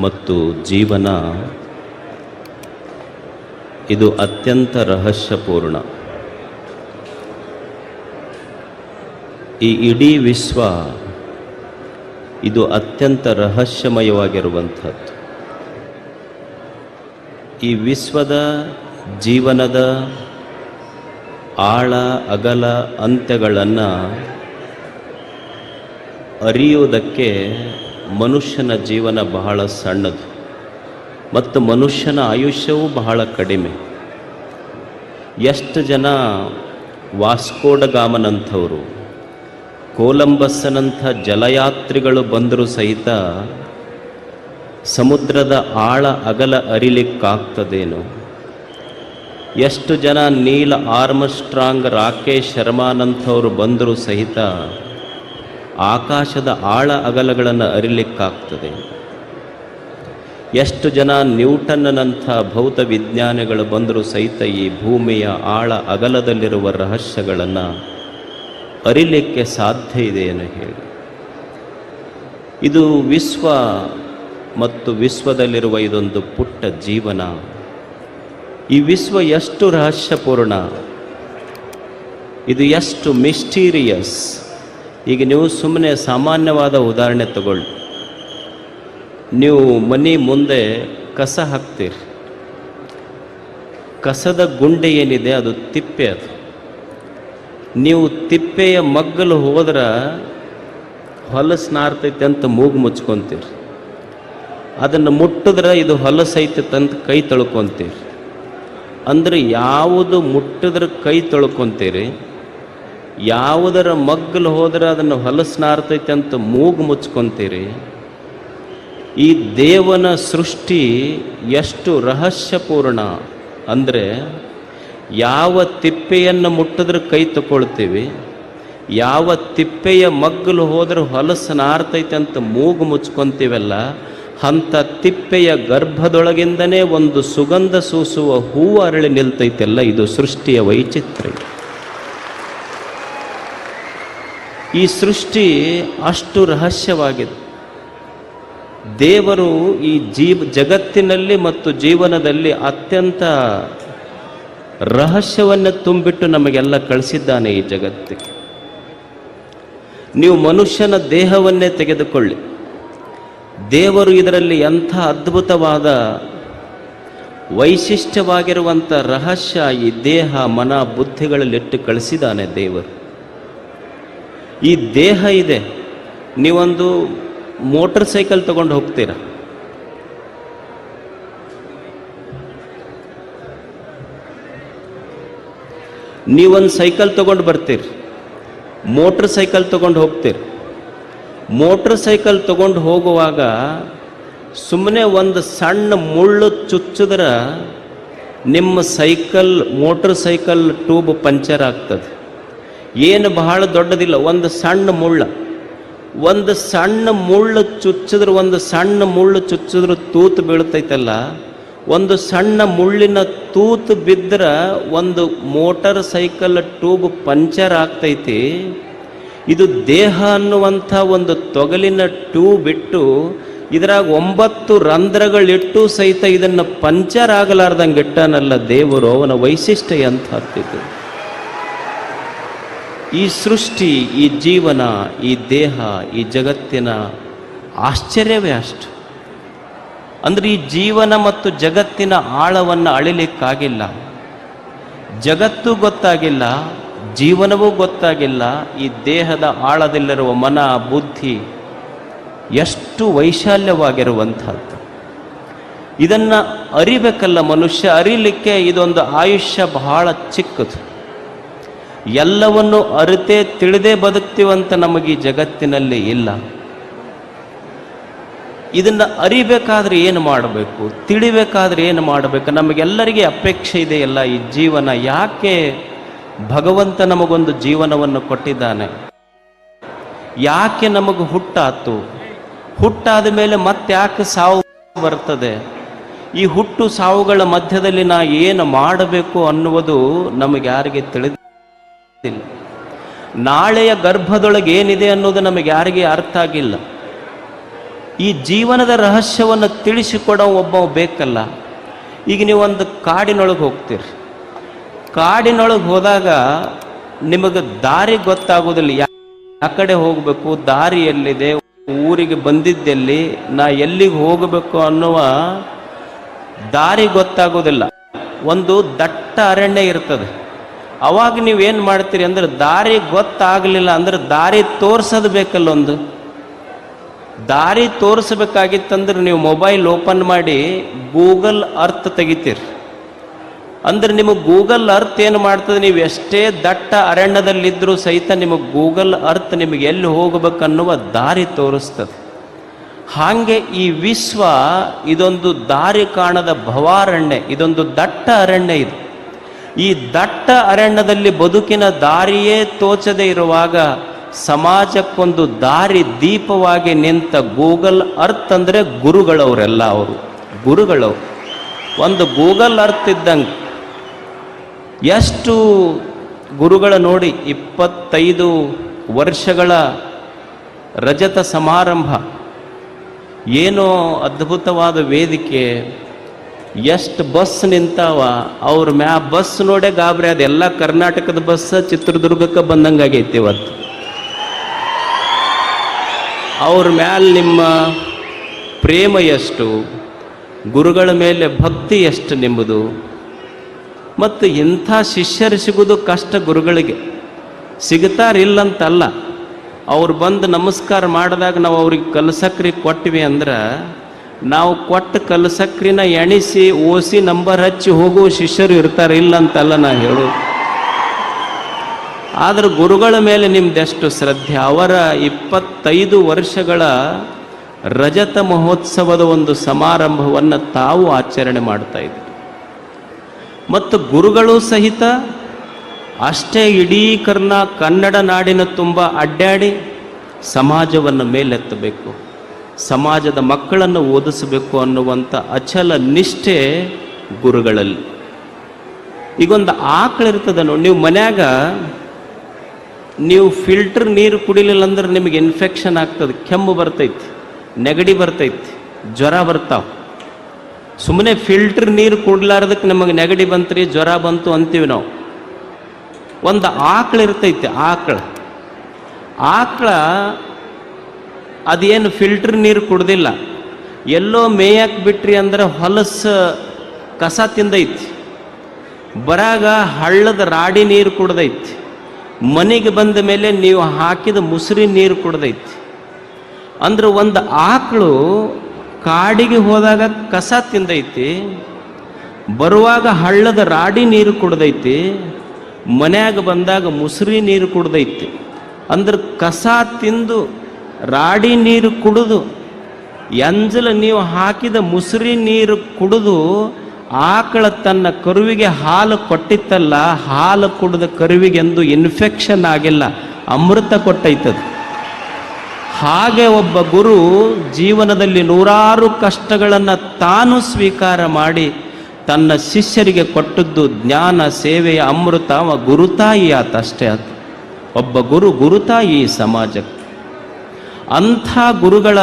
ಮತ್ತು ಜೀವನ. ಇದು ಅತ್ಯಂತ ರಹಸ್ಯಪೂರ್ಣ. ಈ ಇಡೀ ವಿಶ್ವ ಇದು ಅತ್ಯಂತ ರಹಸ್ಯಮಯವಾಗಿರುವಂಥದ್ದು. ಈ ವಿಶ್ವದ ಜೀವನದ ಆಳ, ಅಗಲ, ಅಂತ್ಯಗಳನ್ನು ಅರಿಯುವುದಕ್ಕೆ ಮನುಷ್ಯನ ಜೀವನ ಬಹಳ ಸಣ್ಣದು, ಮತ್ತು ಮನುಷ್ಯನ ಆಯುಷ್ಯವೂ ಬಹಳ ಕಡಿಮೆ. ಎಷ್ಟು ಜನ ವಾಸ್ಕೋಡಗಾಮನಂಥವರು, ಕೋಲಂಬಸ್ಸನಂಥ ಜಲಯಾತ್ರಿಗಳು ಬಂದರೂ ಸಹಿತ ಸಮುದ್ರದ ಆಳ ಅಗಲ ಅರಿಲಿಕ್ಕಾಗ್ತದೇನು. ಎಷ್ಟು ಜನ ನೀಲ್ ಆರ್ಮಸ್ಟ್ರಾಂಗ್ ರಾಕೇಶ್ ಶರ್ಮಾನಂಥವರು ಬಂದರೂ ಸಹಿತ ಆಕಾಶದ ಆಳ ಅಗಲಗಳನ್ನು ಅರಿಲಿಕ್ಕಾಗ್ತದೆ. ಎಷ್ಟು ಜನ ನ್ಯೂಟನ್ನಂಥ ಭೌತ ವಿಜ್ಞಾನಿಗಳು ಬಂದರೂ ಸಹಿತ ಈ ಭೂಮಿಯ ಆಳ ಅಗಲದಲ್ಲಿರುವ ರಹಸ್ಯಗಳನ್ನು ಅರಿಲಿಕ್ಕೆ ಸಾಧ್ಯ ಇದೆ ಎಂದು ಹೇಳಿ. ಇದು ವಿಶ್ವ ಮತ್ತು ವಿಶ್ವದಲ್ಲಿರುವ ಇದೊಂದು ಪುಟ್ಟ ಜೀವನ. ಈ ವಿಶ್ವ ಎಷ್ಟು ರಹಸ್ಯಪೂರ್ಣ, ಇದು ಎಷ್ಟು ಮಿಸ್ಟೀರಿಯಸ್ ಈಗ ನೀವು ಸುಮ್ಮನೆ ಸಾಮಾನ್ಯವಾದ ಉದಾಹರಣೆ ತಗೊಳ್ಳಿ. ನೀವು ಮನೆ ಮುಂದೆ ಕಸ ಹಾಕ್ತೀರಿ. ಕಸದ ಗುಂಡೆ ಏನಿದೆ ಅದು ತಿಪ್ಪೆ ಅದು. ನೀವು ತಿಪ್ಪೆಯ ಮಗ್ಗಲು ಹೋದ್ರೆ ಹೊಲಸು ನಾರ್ತೈತೆ ಅಂತ ಮೂಗು ಮುಚ್ಕೊತೀರಿ. ಅದನ್ನು ಮುಟ್ಟಿದ್ರೆ ಇದು ಹೊಲಸೈತೆ ಅಂತ ಕೈ ತೊಳ್ಕೊತೀರಿ. ಅಂದರೆ ಯಾವುದು ಮುಟ್ಟಿದ್ರೆ ಕೈ ತೊಳ್ಕೊಂತೀರಿ ಯಾವುದರ ಮಗ್ಗಲು ಹೋದರೆ ಅದನ್ನು ಹೊಲಸ್ನಾರ್ತೈತೆ ಅಂತ ಮೂಗು ಮುಚ್ಕೊಂತೀರಿ? ಈ ದೇವನ ಸೃಷ್ಟಿ ಎಷ್ಟು ರಹಸ್ಯಪೂರ್ಣ ಅಂದರೆ ಯಾವ ತಿಪ್ಪೆಯನ್ನು ಮುಟ್ಟಿದ್ರೆ ಕೈ ತಗೊಳ್ತೀವಿ, ಯಾವ ತಿಪ್ಪೆಯ ಮಗ್ಗಲು ಹೋದ್ರೆ ಹೊಲಸು ನಾರ್ತೈತೆ ಅಂತ ಮೂಗು ಮುಚ್ಕೊಂತೀವಲ್ಲ, ಅಂಥ ತಿಪ್ಪೆಯ ಗರ್ಭದೊಳಗಿಂದನೇ ಒಂದು ಸುಗಂಧ ಸೂಸುವ ಹೂವು ಅರಳಿ ನಿಲ್ತೈತೆಲ್ಲ, ಇದು ಸೃಷ್ಟಿಯ ವೈಚಿತ್ರ್ಯ. ಈ ಸೃಷ್ಟಿ ಅಷ್ಟು ರಹಸ್ಯವಾಗಿದೆ. ದೇವರು ಈ ಜೀವ ಜಗತ್ತಿನಲ್ಲಿ ಮತ್ತು ಜೀವನದಲ್ಲಿ ಅತ್ಯಂತ ರಹಸ್ಯವನ್ನು ತುಂಬಿಟ್ಟು ನಮಗೆಲ್ಲ ಕಳಿಸಿದ್ದಾನೆ ಈ ಜಗತ್ತಿಗೆ. ನೀವು ಮನುಷ್ಯನ ದೇಹವನ್ನೇ ತೆಗೆದುಕೊಳ್ಳಿ. ದೇವರು ಇದರಲ್ಲಿ ಎಂಥ ಅದ್ಭುತವಾದ ವೈಶಿಷ್ಟ್ಯವಾಗಿರುವಂಥ ರಹಸ್ಯ ಈ ದೇಹ, ಮನ ಬುದ್ಧಿಗಳಲ್ಲಿಟ್ಟು ಕಳಿಸಿದ್ದಾನೆ ದೇವರು. ಈ ದೇಹ ಇದೆ. ನೀವೊಂದು ಮೋಟರ್ ಸೈಕಲ್ ತಗೊಂಡು ಹೋಗ್ತೀರಾ? ನೀವೊಂದು ಸೈಕಲ್ ತಗೊಂಡು ಬರ್ತೀರಿ. ಮೋಟ್ರ್ ಸೈಕಲ್ ತಗೊಂಡು ಹೋಗ್ತೀರಿ. ಮೋಟ್ರ್ ಸೈಕಲ್ ತಗೊಂಡು ಹೋಗುವಾಗ ಸುಮ್ಮನೆ ಒಂದು ಸಣ್ಣ ಮುಳ್ಳು ಚುಚ್ಚಿದ್ರೆ ನಿಮ್ಮ cycle, motor cycle tube puncture ಆಗ್ತದೆ. ಏನು ಬಹಳ ದೊಡ್ಡದಿಲ್ಲ, ಒಂದು ಸಣ್ಣ ಮುಳ್ಳ. ಒಂದು ಸಣ್ಣ ಮುಳ್ಳು ಚುಚ್ಚಿದ್ರೆ, ಒಂದು ಸಣ್ಣ ಮುಳ್ಳು ಚುಚ್ಚಿದ್ರೆ ತೂತು ಬೀಳ್ತೈತಲ್ಲ. ಒಂದು ಸಣ್ಣ ಮುಳ್ಳಿನ ತೂತು ಬಿದ್ದರೆ ಒಂದು ಮೋಟರ್ ಸೈಕಲ್ ಟ್ಯೂಬ್ ಪಂಚರ್ ಆಗ್ತೈತಿ. ಇದು ದೇಹ ಅನ್ನುವಂಥ ಒಂದು ತೊಗಲಿನ ಟ್ಯೂಬ್ ಇಟ್ಟು, ಇದರಾಗ ಒಂಬತ್ತು ರಂಧ್ರಗಳಿಟ್ಟು ಸಹಿತ ಇದನ್ನು ಪಂಚರ್ ಆಗಲಾರ್ದಂಗೆ ಇಟ್ಟನಲ್ಲ ದೇವರು, ಅವನ ವೈಶಿಷ್ಟ್ಯ ಅಂತ ಎಂಥದ್ದು ಈ ಸೃಷ್ಟಿ, ಈ ಜೀವನ, ಈ ದೇಹ, ಈ ಜಗತ್ತಿನ ಆಶ್ಚರ್ಯವೇ ಅಷ್ಟು. ಅಂದರೆ ಈ ಜೀವನ ಮತ್ತು ಜಗತ್ತಿನ ಆಳವನ್ನು ಅಳಿಲಿಕ್ಕಾಗಿಲ್ಲ. ಜಗತ್ತು ಗೊತ್ತಾಗಿಲ್ಲ, ಜೀವನವೂ ಗೊತ್ತಾಗಿಲ್ಲ, ಈ ದೇಹದ ಆಳದಲ್ಲಿರುವ ಮನ, ಬುದ್ಧಿ ಎಷ್ಟು ವೈಶಾಲ್ಯವಾಗಿರುವಂಥದ್ದು. ಇದನ್ನು ಅರಿಬೇಕಲ್ಲ ಮನುಷ್ಯ, ಅರಿಲಿಕ್ಕೆ ಇದೊಂದು ಆಯುಷ್ಯ ಬಹಳ ಚಿಕ್ಕದು. ಎಲ್ಲವನ್ನು ಅರಿತೇ ತಿಳಿದೇ ಬದುಕ್ತೀವಂತ ನಮಗೆ ಈ ಜಗತ್ತಿನಲ್ಲಿ ಇಲ್ಲ. ಇದನ್ನು ಅರಿಬೇಕಾದ್ರೆ ಏನು ಮಾಡಬೇಕು? ತಿಳಿಬೇಕಾದ್ರೆ ಏನು ಮಾಡಬೇಕು? ನಮಗೆಲ್ಲರಿಗೆ ಅಪೇಕ್ಷೆ ಇದೆಯಲ್ಲ ಈ ಜೀವನ. ಯಾಕೆ ಭಗವಂತ ನಮಗೊಂದು ಜೀವನವನ್ನು ಕೊಟ್ಟಿದ್ದಾನೆ? ಯಾಕೆ ನಮಗೆ ಹುಟ್ಟಾತು? ಹುಟ್ಟಾದ ಮೇಲೆ ಮತ್ತೆ ಯಾಕೆ ಸಾವು ಬರ್ತದೆ? ಈ ಹುಟ್ಟು ಸಾವುಗಳ ಮಧ್ಯದಲ್ಲಿ ನಾ ಏನು ಮಾಡಬೇಕು ಅನ್ನುವುದು ನಮಗೆ ಯಾರಿಗೆ ತಿಳಿದಿಲ್ಲ ನಾಳೆಯ ಗರ್ಭದೊಳಗೆ ಏನಿದೆ ಅನ್ನೋದು ನಮಗೆ ಯಾರಿಗೆ ಅರ್ಥ ಆಗಿಲ್ಲ. ಈ ಜೀವನದ ರಹಸ್ಯವನ್ನು ತಿಳಿಸಿಕೊಡೋ ಒಬ್ಬ ಬೇಕಲ್ಲ. ಈಗ ನೀವು ಒಂದು ಕಾಡಿನೊಳಗೆ ಹೋಗ್ತೀರಿ. ಕಾಡಿನೊಳಗೆ ಹೋದಾಗ ನಿಮಗೆ ದಾರಿ ಗೊತ್ತಾಗೋದಿಲ್ಲ. ಯಾ ಕಡೆ ಹೋಗಬೇಕು, ದಾರಿ ಎಲ್ಲಿದೆ, ಊರಿಗೆ ಬಂದಿದ್ದೆಲ್ಲಿ, ನಾ ಎಲ್ಲಿಗೆ ಹೋಗಬೇಕು ಅನ್ನುವ ದಾರಿ ಗೊತ್ತಾಗೋದಿಲ್ಲ. ಒಂದು ದಟ್ಟ ಅರಣ್ಯ ಇರ್ತದೆ. ಅವಾಗ ನೀವೇನು ಮಾಡ್ತೀರಿ ಅಂದ್ರೆ ದಾರಿ ಗೊತ್ತಾಗಲಿಲ್ಲ ಅಂದ್ರೆ ದಾರಿ ತೋರಿಸೋದು ಬೇಕಲ್ಲೊಂದು. ದಾರಿ ತೋರಿಸ್ಬೇಕಾಗಿತ್ತಂದ್ರೆ ನೀವು ಮೊಬೈಲ್ ಓಪನ್ ಮಾಡಿ ಗೂಗಲ್ ಅರ್ತ್ ತೆಗಿತೀರಿ. ಅಂದ್ರೆ ನಿಮಗೆ ಗೂಗಲ್ ಅರ್ಥ ಏನು ಮಾಡ್ತದೆ? ನೀವು ಎಷ್ಟೇ ದಟ್ಟ ಅರಣ್ಯದಲ್ಲಿದ್ದರೂ ಸಹಿತ ನಿಮಗೆ ಗೂಗಲ್ ಅರ್ತ್ ನಿಮಗೆ ಎಲ್ಲಿ ಹೋಗಬೇಕನ್ನುವ ದಾರಿ ತೋರಿಸ್ತದೆ. ಹಾಗೆ ಈ ವಿಶ್ವ ಇದೊಂದು ದಾರಿ ಕಾಣದ ಭವಾರಣ್ಯ, ಇದೊಂದು ದಟ್ಟ ಅರಣ್ಯ ಇದು. ಈ ದಟ್ಟ ಅರಣ್ಯದಲ್ಲಿ ಬದುಕಿನ ದಾರಿಯೇ ತೋಚದೆ ಇರುವಾಗ ಸಮಾಜಕ್ಕೊಂದು ದಾರಿ ದೀಪವಾಗಿ ನಿಂತ ಗೂಗಲ್ ಅರ್ತ್ ಅಂದರೆ ಗುರುಗಳವರೆಲ್ಲ ಅವರು. ಗುರುಗಳವರು. ಒಂದು ಗೂಗಲ್ ಅರ್ತ್ ಇದ್ದಂಗೆ ಎಷ್ಟು ಗುರುಗಳ ನೋಡಿ ಇಪ್ಪತ್ತೈದು ವರ್ಷಗಳ ರಜತ ಸಮಾರಂಭ. ಏನೋ ಅದ್ಭುತವಾದ ವೇದಿಕೆ. ಎಷ್ಟು ಬಸ್ ನಿಂತಾವ? ಅವ್ರ ಮ್ಯಾ ಬಸ್ ನೋಡೇ ಗಾಬರಿ ಅದು ಎಲ್ಲ ಕರ್ನಾಟಕದ ಬಸ್ ಚಿತ್ರದುರ್ಗಕ್ಕೆ ಬಂದಂಗಾಗೈತಿ ಇವತ್ತು. ಅವ್ರ ಮ್ಯಾಲ ನಿಮ್ಮ ಪ್ರೇಮ ಎಷ್ಟು? ಗುರುಗಳ ಮೇಲೆ ಭಕ್ತಿ ಎಷ್ಟು ನಿಮ್ಮದು ಮತ್ತು ಇಂಥ ಶಿಷ್ಯರು ಸಿಗೋದು ಕಷ್ಟ ಗುರುಗಳಿಗೆ. ಸಿಗ್ತಾರಿಲ್ಲಂತಲ್ಲ ಅವ್ರು ಬಂದು ನಮಸ್ಕಾರ ಮಾಡಿದಾಗ ನಾವು ಅವ್ರಿಗೆ ಕಲಸಕ್ರಿ ಕೊಟ್ವಿ ಅಂದ್ರೆ ನಾವು ಕೊಟ್ಟ ಕಲಸಕ್ರಿನ ಎಣಿಸಿ ಓಸಿ ನಂಬರ್ ಹಚ್ಚಿ ಹೋಗುವ ಶಿಷ್ಯರು ಇರ್ತಾರೆ, ಇಲ್ಲ ಅಂತಲ್ಲ ನಾ ಹೇಳು ಆದ್ರೆ ಗುರುಗಳ ಮೇಲೆ ನಿಮ್ದೆಷ್ಟು ಶ್ರದ್ಧೆ? ಅವರ ಇಪ್ಪತ್ತೈದು ವರ್ಷಗಳ ರಜತ ಮಹೋತ್ಸವದ ಒಂದು ಸಮಾರಂಭವನ್ನು ತಾವು ಆಚರಣೆ ಮಾಡ್ತಾ ಇದ್ರು. ಮತ್ತು ಗುರುಗಳು ಸಹಿತ ಅಷ್ಟೇ ಇಡೀ ಕರ್ನಾ ಕನ್ನಡ ನಾಡಿನ ತುಂಬ ಅಡ್ಡಾಡಿ ಸಮಾಜವನ್ನು ಮೇಲೆತ್ತಬೇಕು. ಸಮಾಜದ ಮಕ್ಕಳನ್ನು ಓದಿಸಬೇಕು ಅನ್ನುವಂಥ ಅಚಲ ನಿಷ್ಠೆ ಗುರುಗಳಲ್ಲಿ. ಈಗೊಂದು ಆಕಳಿರ್ತದೆ ನೋಡಿ, ನೀವು ಮನ್ಯಾಗ ನೀವು ಫಿಲ್ಟರ್ ನೀರು ಕುಡಿಲಿಲ್ಲ ಅಂದ್ರೆ ನಿಮಗೆ ಇನ್ಫೆಕ್ಷನ್ ಆಗ್ತದೆ, ಕೆಮ್ಮು ಬರ್ತೈತಿ, ನೆಗಡಿ ಬರ್ತೈತಿ, ಜ್ವರ ಬರ್ತಾವ. ಸುಮ್ಮನೆ ಫಿಲ್ಟರ್ ನೀರು ಕುಡ್ಲಾರ್ದಕ್ಕೆ ನಮಗೆ ನೆಗಡಿ ಬಂತ್ರಿ, ಜ್ವರ ಬಂತು ಅಂತೀವಿ ನಾವು. ಒಂದು ಆಕಳ ಇರ್ತೈತಿ, ಆಕಳ. ಆಕಳ ಅದೇನು ಫಿಲ್ಟರ್ ನೀರು ಕುಡ್ದಿಲ್ಲ. ಎಲ್ಲೋ ಮೇಯಕ್ಕೆ ಬಿಟ್ರಿ ಅಂದ್ರೆ ಹೊಲಸು ಕಸ ತಿಂದೈತಿ. ಬರಾಗ ಹಳ್ಳದ ರಾಡಿ ನೀರು ಕುಡ್ದೈತಿ. ಮನೆಗೆ ಬಂದ ಮೇಲೆ ನೀವು ಹಾಕಿದ ಮುಸುರಿ ನೀರು ಕುಡ್ದೈತಿ. ಅಂದ್ರೆ ಒಂದು ಆಕಳು ಕಾಡಿಗೆ ಹೋದಾಗ ಕಸ ತಿಂದೈತಿ. ಬರುವಾಗ ಹಳ್ಳದ ರಾಡಿ ನೀರು ಕುಡ್ದೈತಿ. ಮನ್ಯಾಗ ಬಂದಾಗ ಮುಸುರಿ ನೀರು ಕುಡ್ದೈತಿ. ಅಂದ್ರೆ ಕಸ ತಿಂದು ರಾಡಿ ನೀರು ಕುಡಿದು. ಎಂಜಲ ನೀವು ಹಾಕಿದ ಮುಸುರಿ ನೀರು ಕುಡಿದು, ಆಕಳ ತನ್ನ ಕರುವಿಗೆ ಹಾಲು ಕೊಟ್ಟಿತ್ತಲ್ಲ, ಹಾಲು ಕುಡಿದ ಕರುವಿಗೆ ಎಂದು ಇನ್ಫೆಕ್ಷನ್ ಆಗಿಲ್ಲ, ಅಮೃತ ಕೊಟ್ಟೈತದು. ಹಾಗೆ ಒಬ್ಬ ಗುರು ಜೀವನದಲ್ಲಿ ನೂರಾರು ಕಷ್ಟಗಳನ್ನು ತಾನು ಸ್ವೀಕಾರ ಮಾಡಿ ತನ್ನ ಶಿಷ್ಯರಿಗೆ ಕೊಟ್ಟದ್ದು ಜ್ಞಾನ, ಸೇವೆಯ ಅಮೃತ, ಅವ ಗುರುತಾಯಿ ಆತ ಅಷ್ಟೇ ಆತ. ಒಬ್ಬ ಗುರು ಗುರುತಾಯಿ ಈ ಸಮಾಜಕ್ಕೆ. ಅಂಥ ಗುರುಗಳ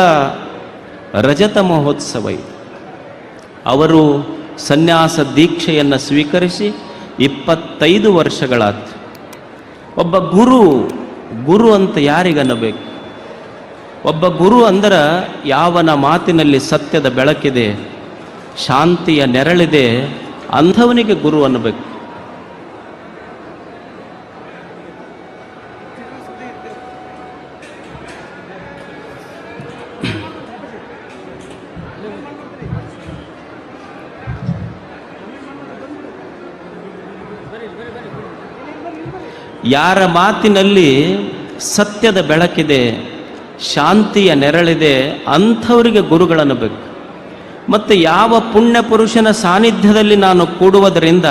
ರಜತ ಮಹೋತ್ಸವ ಇದು. ಅವರು ಸನ್ಯಾಸ ದೀಕ್ಷೆಯನ್ನು ಸ್ವೀಕರಿಸಿ ಇಪ್ಪತ್ತೈದು ವರ್ಷಗಳಾತು ಒಬ್ಬ ಗುರು ಗುರು ಅಂತ ಯಾರಿಗನ್ನಬೇಕು? ಒಬ್ಬ ಗುರು ಅಂದರ ಯಾವನ ಮಾತಿನಲ್ಲಿ ಸತ್ಯದ ಬೆಳಕಿದೆ, ಶಾಂತಿಯ ನೆರಳಿದೆ, ಅಂಥವನಿಗೆ ಗುರು ಅನ್ನಬೇಕು. ಯಾರ ಮಾತಿನಲ್ಲಿ ಸತ್ಯದ ಬೆಳಕಿದೆ, ಶಾಂತಿಯ ನೆರಳಿದೆ, ಅಂಥವರಿಗೆ ಗುರುಗಳನ್ನು ಬೇಕು. ಮತ್ತು ಯಾವ ಪುಣ್ಯ ಪುರುಷನ ಸಾನ್ನಿಧ್ಯದಲ್ಲಿ ನಾನು ಕೂಡುವುದರಿಂದ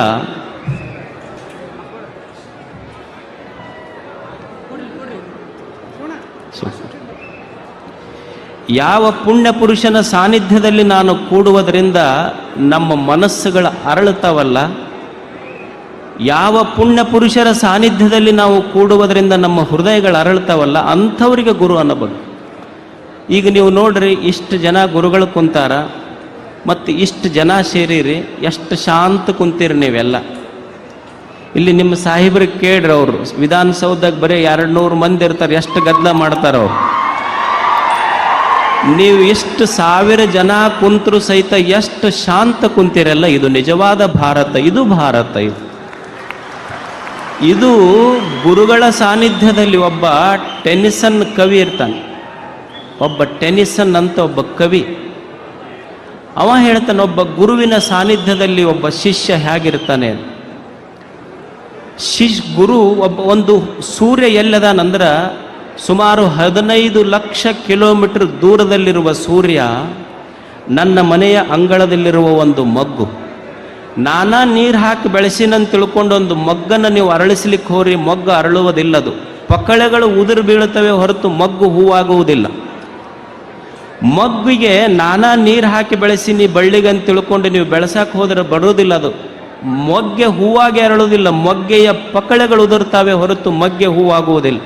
ಯಾವ ಪುಣ್ಯ ಪುರುಷನ ಸಾನ್ನಿಧ್ಯದಲ್ಲಿ ನಾನು ಕೂಡುವುದರಿಂದ ನಮ್ಮ ಮನಸ್ಸುಗಳ ಅರಳುತ್ತವಲ್ಲ ಯಾವ ಪುಣ್ಯ ಪುರುಷರ ಸಾನ್ನಿಧ್ಯದಲ್ಲಿ ನಾವು ಕೂಡುವುದರಿಂದ ನಮ್ಮ ಹೃದಯಗಳು ಅರಳ್ತಾವಲ್ಲ, ಅಂಥವರಿಗೆ ಗುರು ಅನ್ನಬಹುದು ಈಗ ನೀವು ನೋಡ್ರಿ, ಇಷ್ಟು ಜನ ಗುರುಗಳು ಕುಂತಾರ, ಮತ್ತು ಇಷ್ಟು ಜನ ಸೇರಿರಿ, ಎಷ್ಟು ಶಾಂತ ಕುಂತೀರಿ ನೀವೆಲ್ಲ. ಇಲ್ಲಿ ನಿಮ್ಮ ಸಾಹೇಬ್ರಿಗೆ ಕೇಳ್ರಿ ಅವರು, ವಿಧಾನಸೌಧಕ್ಕೆ ಬರೀ ಎರಡು ನೂರು ಮಂದಿ ಇರ್ತಾರೆ, ಎಷ್ಟು ಗದ್ದಲ ಮಾಡ್ತಾರೆ ಅವರು. ನೀವು ಎಷ್ಟು ಸಾವಿರ ಜನ ಕುಂತರು ಸಹಿತ ಎಷ್ಟು ಶಾಂತ ಕುಂತಿರಲ್ಲ, ಇದು ನಿಜವಾದ ಭಾರತ, ಇದು ಭಾರತ, ಇದು. ಇದು ಗುರುಗಳ ಸಾನ್ನಿಧ್ಯದಲ್ಲಿ ಒಬ್ಬ ಟೆನಿಸನ್ ಕವಿ ಇರ್ತಾನೆ. ಒಬ್ಬ ಟೆನಿಸನ್ ಅಂತ ಒಬ್ಬ ಕವಿ. ಅವ ಹೇಳ್ತಾನೆ, ಒಬ್ಬ ಗುರುವಿನ ಸಾನ್ನಿಧ್ಯದಲ್ಲಿ ಒಬ್ಬ ಶಿಷ್ಯ ಹೇಗಿರ್ತಾನೆ? ಶಿಶ್ ಗುರು ಒಬ್ಬ ಒಂದು ಸೂರ್ಯ ಎಲ್ಲದಾನಂದ್ರೆ ಸುಮಾರು ಹದಿನೈದು ಲಕ್ಷ ಕಿಲೋಮೀಟರ್ ದೂರದಲ್ಲಿರುವ ಸೂರ್ಯ, ನನ್ನ ಮನೆಯ ಅಂಗಳದಲ್ಲಿರುವ ಒಂದು ಮಗ್ಗು. ನಾನಾ ನೀರು ಹಾಕಿ ಬೆಳೆಸಿನಂತ ತಿಳ್ಕೊಂಡು ಒಂದು ಮಗ್ಗನ್ನು ನೀವು ಅರಳಿಸ್ಲಿಕ್ಕೆ ಹೋರಿ, ಮೊಗ್ಗ ಅರಳುವುದಿಲ್ಲದು. ಪಕ್ಕಳೆಗಳು ಉದುರು ಬೀಳುತ್ತವೆ ಹೊರತು ಮಗ್ಗು ಹೂವಾಗುವುದಿಲ್ಲ. ಮಗ್ಗಿಗೆ ನಾನಾ ನೀರು ಹಾಕಿ ಬೆಳೆಸಿ ನೀ ಬಳ್ಳಿಗಂತ ತಿಳ್ಕೊಂಡು ನೀವು ಬೆಳೆಸಕ್ಕೆ ಹೋದರೆ ಬರೋದಿಲ್ಲ ಅದು ಮೊಗ್ಗೆ ಹೂವಾಗಿ ಅರಳುವುದಿಲ್ಲ, ಮೊಗ್ಗೆಯ ಪಕ್ಕಳೆಗಳು ಉದುರ್ತಾವೆ ಹೊರತು ಮೊಗ್ಗೆ ಹೂವಾಗುವುದಿಲ್ಲ.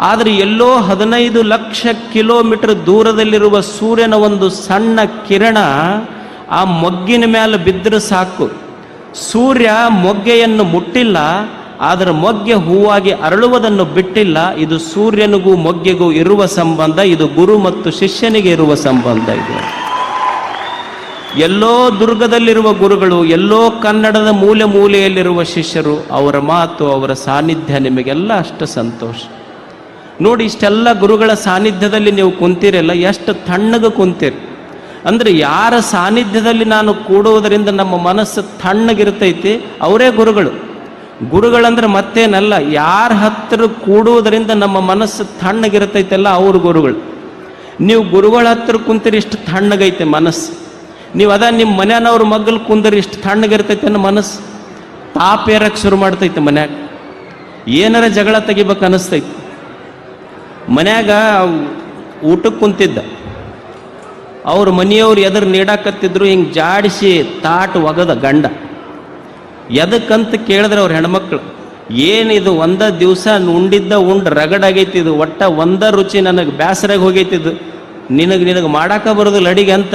ಆದರೆ ಎಲ್ಲೋ ಹದಿನೈದು ಲಕ್ಷ ಕಿಲೋಮೀಟರ್ ದೂರದಲ್ಲಿರುವ ಸೂರ್ಯನ ಒಂದು ಸಣ್ಣ ಕಿರಣ ಆ ಮೊಗ್ಗಿನ ಮೇಲೆ ಬಿದ್ದರೆ ಸಾಕು. ಸೂರ್ಯ ಮೊಗ್ಗೆಯನ್ನು ಮುಟ್ಟಿಲ್ಲ, ಆದರೆ ಮೊಗ್ಗೆ ಹೂವಾಗಿ ಅರಳುವುದನ್ನು ಬಿಟ್ಟಿಲ್ಲ. ಇದು ಸೂರ್ಯನಿಗೂ ಮೊಗ್ಗೆಗೂ ಇರುವ ಸಂಬಂಧ, ಇದು ಗುರು ಮತ್ತು ಶಿಷ್ಯನಿಗೆ ಇರುವ ಸಂಬಂಧ ಇದು. ಎಲ್ಲೋ ದುರ್ಗದಲ್ಲಿರುವ ಗುರುಗಳು, ಎಲ್ಲೋ ಕನ್ನಡದ ಮೂಲೆ ಮೂಲೆಯಲ್ಲಿರುವ ಶಿಷ್ಯರು, ಅವರ ಮಾತು, ಅವರ ಸಾನ್ನಿಧ್ಯ ನಿಮಗೆಲ್ಲ ಅಷ್ಟು ಸಂತೋಷ. ನೋಡಿ, ಇಷ್ಟೆಲ್ಲ ಗುರುಗಳ ಸಾನ್ನಿಧ್ಯದಲ್ಲಿ ನೀವು ಕುಂತಿರಲ್ಲ, ಎಷ್ಟು ತಣ್ಣಗೆ ಕುಂತೀರಿ. ಅಂದರೆ ಯಾರ ಸಾನ್ನಿಧ್ಯದಲ್ಲಿ ನಾನು ಕೂಡುವುದರಿಂದ ನಮ್ಮ ಮನಸ್ಸು ತಣ್ಣಗಿರ್ತೈತಿ? ಅವರೇ ಗುರುಗಳು. ಗುರುಗಳಂದ್ರೆ ಮತ್ತೇನಲ್ಲ, ಯಾರ ಹತ್ತಿರ ಕೂಡುವುದರಿಂದ ನಮ್ಮ ಮನಸ್ಸು ತಣ್ಣಗಿರ್ತೈತಲ್ಲ ಅವ್ರ ಗುರುಗಳು. ನೀವು ಗುರುಗಳ ಹತ್ರ ಕುಂತೀರಿ, ಇಷ್ಟು ತಣ್ಣಗೈತೆ ಮನಸ್ಸು. ನೀವು ಅದ ನಿಮ್ಮ ಮನೆಯವ್ರ ಮಗ್ಗಲ್ ಕುಂದರಿ, ಇಷ್ಟು ತಣ್ಣಗಿರ್ತೈತೆ ಅನ್ನೋ ಮನಸ್ಸು. ತಾಪೇರಕ್ಕೆ ಶುರು ಮಾಡ್ತೈತೆ ಮನ್ಯಾಗ. ಏನಾರ ಜಗಳ ತೆಗಿಬೇಕು ಅನಿಸ್ತೈತಿ. ಮನ್ಯಾಗ ಊಟಕ್ಕೆ ಕುಂತಿದ್ದ. ಅವ್ರ ಮನೆಯವ್ರು ಎದುರು ನೀಡಾಕತ್ತಿದ್ರು, ಹಿಂಗೆ ಜಾಡಿಸಿ ತಾಟ್ ಒಗದ ಗಂಡ. ಎದಕ್ಕಂತ ಕೇಳಿದ್ರೆ ಅವ್ರ ಹೆಣ್ಮಕ್ಳು ಏನಿದು ಒಂದ ದಿವಸ ಉಂಡಿದ್ದ ಉಂಡ್ ರಗಡಾಗೈತಿ, ಇದು ಒಟ್ಟ ಒಂದ ರುಚಿ ನನಗೆ ಬ್ಯಾಸರಾಗಿ ಹೋಗೈತಿದು ನಿನಗೆ ನಿನಗೆ ಮಾಡಾಕ ಬರೋದಿಲ್ಲ ಅಡಿಗೆ ಅಂತ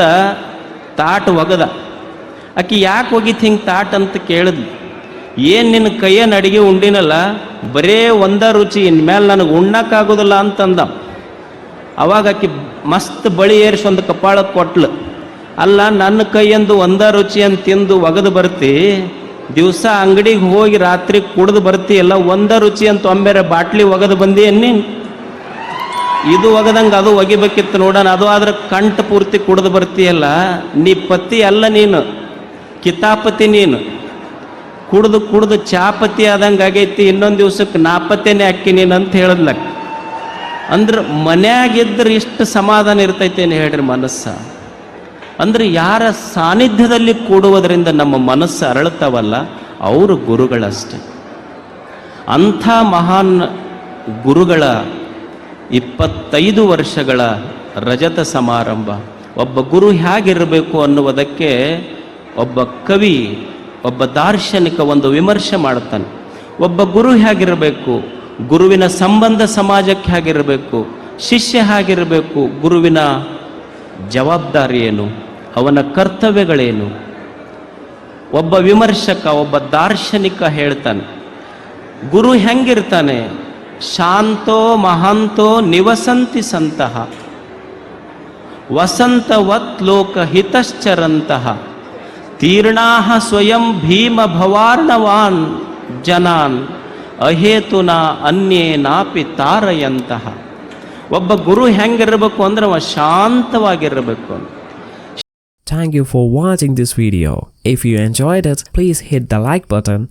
ತಾಟ್ ಒಗದ. ಆಕಿ ಯಾಕೆ ಹೋಗಿತ್ತು ಹಿಂಗೆ ತಾಟ್ ಅಂತ ಕೇಳಿದ್ಲು. ಏನು ನಿನ್ನ ಕೈಯನ್ನು ಅಡಿಗೆ ಉಂಡಿನಲ್ಲ, ಬರೇ ಒಂದ ರುಚಿ, ಇನ್ಮೇಲೆ ನನಗೆ ಉಣ್ಣಕ್ಕಾಗೋದಿಲ್ಲ ಅಂತಂದ. ಅವಾಗ ಆಕಿ ಮಸ್ತ್ ಬಳಿ ಏರಿಸಿ ಒಂದು ಕಪ್ಪಾಳ ಕೊಟ್ಲು. ಅಲ್ಲ, ನನ್ನ ಕೈಯಂದು ಒಂದ ಅಂತ ತಿಂದು ಒಗದು ಬರ್ತಿ, ದಿವಸ ಅಂಗಡಿಗೆ ಹೋಗಿ ರಾತ್ರಿ ಕುಡಿದು ಬರ್ತಿ, ಎಲ್ಲ ಒಂದ ರುಚಿ ಅಂತ ಒಂಬೇರೆ ಬಾಟ್ಲಿ ಒಗದು ಬಂದಿ ನೀನು? ಇದು ಒಗದಂಗೆ ಅದು ಒಗಿಬೇಕಿತ್ತು ನೋಡೋಣ, ಅದು ಆದ್ರೆ ಕಂಠ ಪೂರ್ತಿ ಕುಡಿದು ಬರ್ತೀಯಲ್ಲ, ನೀ ಪತಿ ಅಲ್ಲ ನೀನು, ಕಿತಾಪತಿ ನೀನು. ಕುಡ್ದು ಕುಡ್ದು ಚಾಪತಿ ಆದಂಗೆ ಆಗೈತಿ, ಇನ್ನೊಂದು ದಿವ್ಸಕ್ಕೆ ನಾಪತ್ತೇನೆ ಅಕ್ಕಿ ನೀನು ಅಂತ ಹೇಳಿದ್ಲಕ್ಕ. ಅಂದ್ರೆ ಮನ್ಯಾಗಿದ್ದರೆ ಇಷ್ಟು ಸಮಾಧಾನ ಇರ್ತೈತೇನು ಹೇಳ್ರಿ ಮನಸ್ಸು. ಅಂದ್ರೆ ಯಾರ ಸಾನ್ನಿಧ್ಯದಲ್ಲಿ ಕೂಡುವುದರಿಂದ ನಮ್ಮ ಮನಸ್ಸು ಅರಳುತ್ತವಲ್ಲ ಅವರು ಗುರುಗಳಷ್ಟೆ ಅಂಥ ಮಹಾನ್ ಗುರುಗಳ ಇಪ್ಪತ್ತೈದು ವರ್ಷಗಳ ರಜತ ಸಮಾರಂಭ, ಒಬ್ಬ ಗುರು ಹೇಗಿರಬೇಕು ಅನ್ನುವುದಕ್ಕೆ ಒಬ್ಬ ಕವಿ, ಒಬ್ಬ ದಾರ್ಶನಿಕ ಒಂದು ವಿಮರ್ಶೆ ಮಾಡ್ತಾನೆ. ಒಬ್ಬ ಗುರು ಹೇಗಿರಬೇಕು ಗುರುವಿನ ಸಂಬಂಧ ಸಮಾಜಕ್ಕೆ ಹಾಗಿರಬೇಕು, ಶಿಷ್ಯ ಹೇಗಿರಬೇಕು, ಗುರುವಿನ ಜವಾಬ್ದಾರಿ ಏನು, ಅವನ ಕರ್ತವ್ಯಗಳೇನು? ಒಬ್ಬ ವಿಮರ್ಶಕ, ಒಬ್ಬ ದಾರ್ಶನಿಕ ಹೇಳ್ತಾನೆ, ಗುರು ಹೆಂಗಿರ್ತಾನೆ? ಶಾಂತೋ ಮಹಾಂತೋ ನಿವಸಂತಿ ಸಂತಹ ವಸಂತವತ್ ಲೋಕ ಹಿತಶ್ಚರಂತಹ ತೀರ್ಣಾಹ ಸ್ವಯಂ ಭೀಮ ಭವಾರ್ಣವಾನ್ ಜನಾನ್. ಅಹೇತುನ ಅನ್ಯೇ ನಾಪಿ ತಾರಯಂತಹ. ಒಬ್ಬ ಗುರು ಹೆಂಗಿರಬೇಕು ಅಂದ್ರೆ ಅವ ಶಾಂತವಾಗಿರಬೇಕು. Thank you for watching this video if you enjoy that please hit the like button